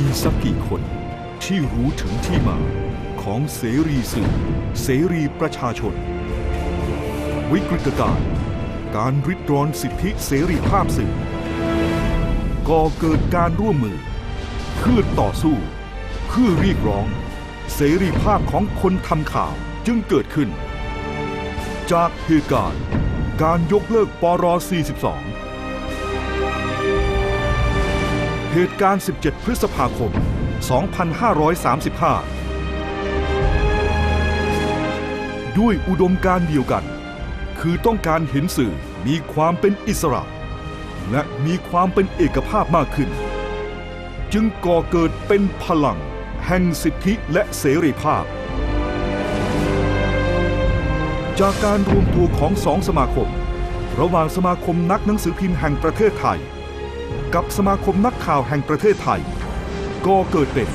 ีสักกี่คนที่รู้ถึงที่มาของเสรีสื่อ เสรีประชาชน วิกฤตการณ์การริดรอนสิทธิเสรีภาพสื่อ ก่อเกิดการร่วมมือเพื่อต่อสู้เพื่อเรียกร้อง เสรีภาพของคนทำข่าวจึงเกิดขึ้น จากเหตุการณ์การยกเลิกปร 42 เหตุการณ์ 17 พฤษภาคม 2535 ด้วยอุดมการเดียวกัน คือต้องการเห็นสื่อมีความเป็นอิสระ และมีความเป็นเอกภาพมากขึ้น จึงก่อเกิดเป็นพลัง แห่งสิทธิและเสรีภาพ จากการรวมตัวของสองสมาคม ระหว่างสมาคมนักหนังสือพิมพ์แห่งประเทศไทย กับสมาคมนักข่าวแห่งประเทศไทย ก็เกิดเป็น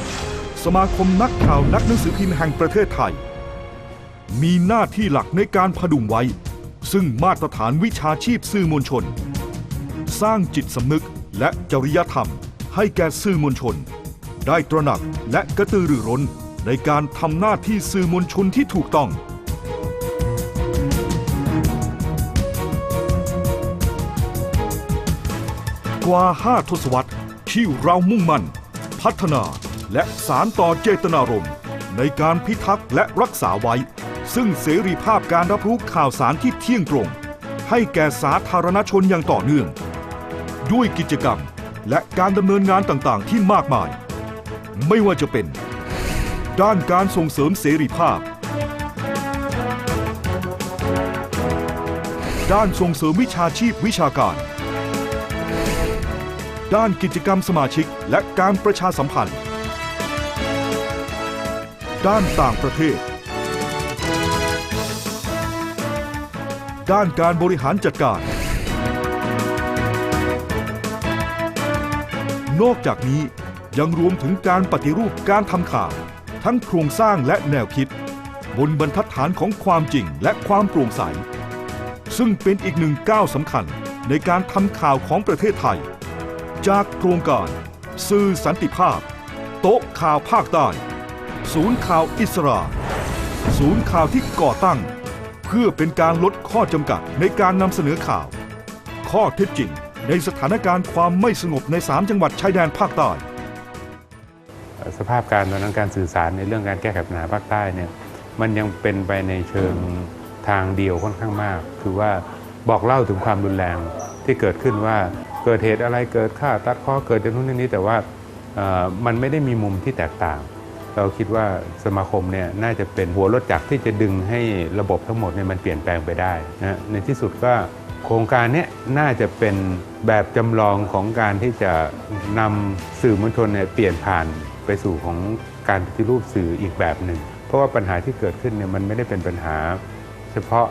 สมาคมนักข่าวนักหนังสือพิมพ์แห่งประเทศไทย มีหน้าที่หลักในการพดุงไว้ ซึ่งมาตรฐานวิชาชีพสื่อมวลชน สร้างจิตสำนึกและจริยธรรม ให้แก่สื่อมวลชน ได้ตระหนักและกระตือรือร้นในการทำหน้าที่สื่อมวลชนที่ถูกต้อง กว่า 5 ทศวรรษที่เรามุ่งมั่น พัฒนาและสารต่อเจตนารมณ์ในการพิทักษ์และรักษาไว้ ซึ่งเสรีภาพการรับรู้ข่าวสารที่เที่ยงตรง ให้แก่สาธารณชนอย่างต่อเนื่อง ด้วยกิจกรรมและการดำเนินงานต่างๆ ที่มากมาย ไม่ว่าจะเป็น ด้านการส่งเสริมเสรีภาพ ด้านส่งเสริมวิชาชีพวิชาการ ด้านกิจกรรมสมาชิกและการประชาสัมพันธ์ ด้านต่างประเทศ ด้านการบริหารจัดการ นอกจากนี้ยังรวมถึงการปฏิรูปการทำข่าว ทั้งโครงสร้างและแนวคิด บนบรรทัดฐานของความจริงและความโปร่งใส ซึ่งเป็นอีกหนึ่งก้าวสำคัญในการทำข่าวของประเทศไทย จากโครงการ สื่อสันติภาพ โต๊ะข่าวภาคใต้ ศูนย์ข่าวอิสราศูนย์ข่าวที่ก่อตั้ง เพื่อเป็นการลดข้อจำกัดในการนำเสนอข่าว ข้อเท็จจริงในสถานการณ์ความไม่สงบใน 3 จังหวัดชายแดนภาคใต้ สภาพการตอนนั้นการสื่อสารในเรื่องการแก้ไขปัญหาภาคใต้เนี่ยมันยังเป็นไปในเชิงทางเดียวค่อนข้างมาก คือว่าบอกเล่าถึงความรุนแรงที่เกิดขึ้นว่า เกิดเหตุอะไรเกิดฆ่าตัดข้อเกิดอย่างนู้นอย่างนี้แต่ว่ามันไม่ได้มีมุมที่แตกต่าง เราคิดว่าสมาคมเนี่ยน่าจะเป็นหัวรถจักรที่จะดึงให้ระบบทั้งหมดเนี่ยมันเปลี่ยนแปลงไปได้นะในที่สุดก็โครงการเนี้น่าจะเป็นแบบจำลองของการที่จะนำสื่อมวลชนเนี่ยเปลี่ยนผ่านไปสู่ของการปฏิรูปสื่ออีกแบบหนึ่ง เพราะว่าปัญหาที่เกิดขึ้นเนี่ยมันไม่ได้เป็นปัญหา เฉพาะ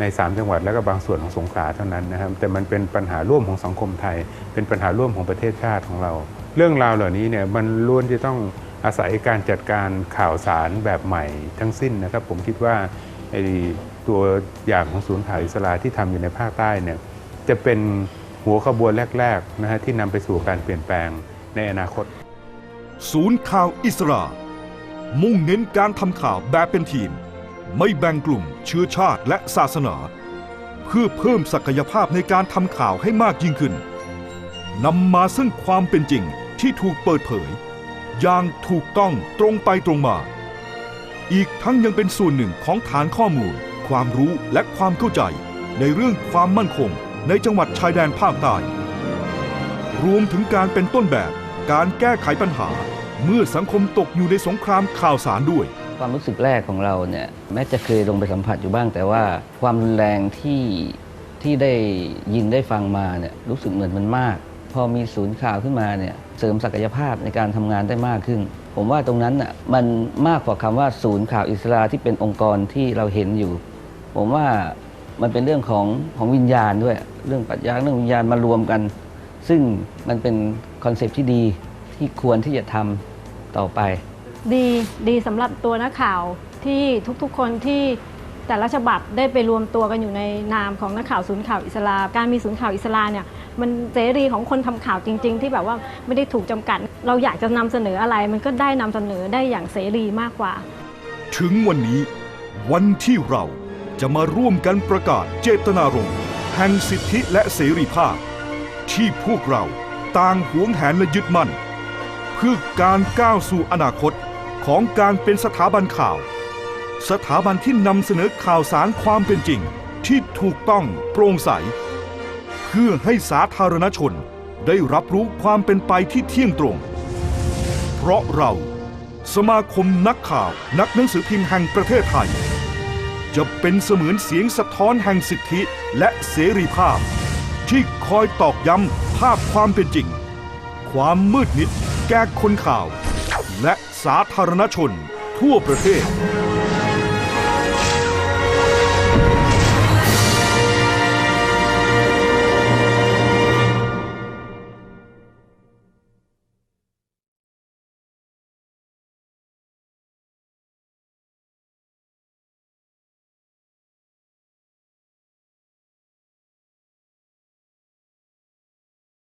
ใน 3 จังหวัดและก็บางส่วนของสงขลาเท่านั้นนะครับแต่มันเป็นปัญหาร่วมของสังคมไทย เป็นปัญหาร่วมของประเทศชาติของเรา เรื่องราวเหล่านี้เนี่ยมันล้วนจะต้องอาศัยการจัดการข่าวสารแบบใหม่ทั้งสิ้นนะครับ ผมคิดว่าไอ้ตัวอย่างของศูนย์ข่าวอิสราที่ทำอยู่ในภาคใต้เนี่ยจะเป็นหัวขบวนแรกๆนะฮะที่นำไปสู่การเปลี่ยนแปลงในอนาคต ศูนย์ข่าวอิสรามุ่งเน้นการทำข่าวแบบเป็นทีม ไม่แบ่งกลุ่มเชื้อชาติและศาสนา เพื่อเพิ่มศักยภาพในการทำข่าวให้มากยิ่งขึ้นนำมาซึ่งความเป็นจริงที่ถูกเปิดเผย อย่างถูกต้องตรงไปตรงมา อีกทั้งยังเป็นส่วนหนึ่งของฐานข้อมูล ความรู้และความเข้าใจ ในเรื่องความมั่นคงในจังหวัดชายแดนภาคใต้รวมถึงการเป็นต้นแบบการแก้ไขปัญหา เมื่อสังคมตกอยู่ในสงครามข่าวสารด้วย ความรู้สึกแรกของเราเนี่ยแม้จะเคยลงไปสัมผัสอยู่บ้าง แต่ว่าความรุนแรงที่ที่ได้ยินได้ฟังมาเนี่ยรู้สึกเหมือนมันมาก พอมีศูนย์ข่าวขึ้นมาเนี่ยเสริมศักยภาพในการทำงานได้มากขึ้น ผมว่าตรงนั้นน่ะมันมากกว่าคำว่าศูนย์ข่าวอิสราที่เป็นองค์กรที่เราเห็นอยู่ ผมว่ามันเป็นเรื่องของของวิญญาณด้วย เรื่องปรัชญาเรื่องวิญญาณมารวมกัน ซึ่งมันเป็นคอนเซปที่ดีที่ควรที่จะทำต่อไป ดีดีสำหรับตัวนักข่าวที่ทุกๆคนที่แต่ละฉบับได้ไปรวมตัวกันอยู่ในนามของนักข่าวศูนย์ข่าวอิสลามการมีศูนย์ข่าวอิสลามเนี่ยมันเสรีของคนทำข่าวจริง ๆ ที่แบบว่าไม่ได้ถูกจำกัด เราอยากจะนำเสนออะไร มันก็ได้นำเสนอได้อย่างเสรีมากกว่า ถึงวันนี้ วันที่เราจะมาร่วมกันประกาศเจตนารมณ์แห่งสิทธิและเสรีภาพ ที่พวกเราต่างหวงแหนและยึดมั่น เพื่อการก้าวสู่อนาคต ของการเป็นสถาบันข่าว สถาบันที่นำเสนอข่าวสารความเป็นจริง ที่ถูกต้องโปร่งใส เพื่อให้สาธารณชนได้รับรู้ความเป็นไปที่เที่ยงตรง เพราะเรา สมาคมนักข่าวนักหนังสือพิมพ์แห่งประเทศไทย จะเป็นเสมือนเสียงสะท้อนแห่งสิทธิและเสรีภาพ ที่คอยตอกย้ำภาพความเป็นจริง ความมืดมิดแก่คนข่าว และ สาธารณชน ทั่วประเทศ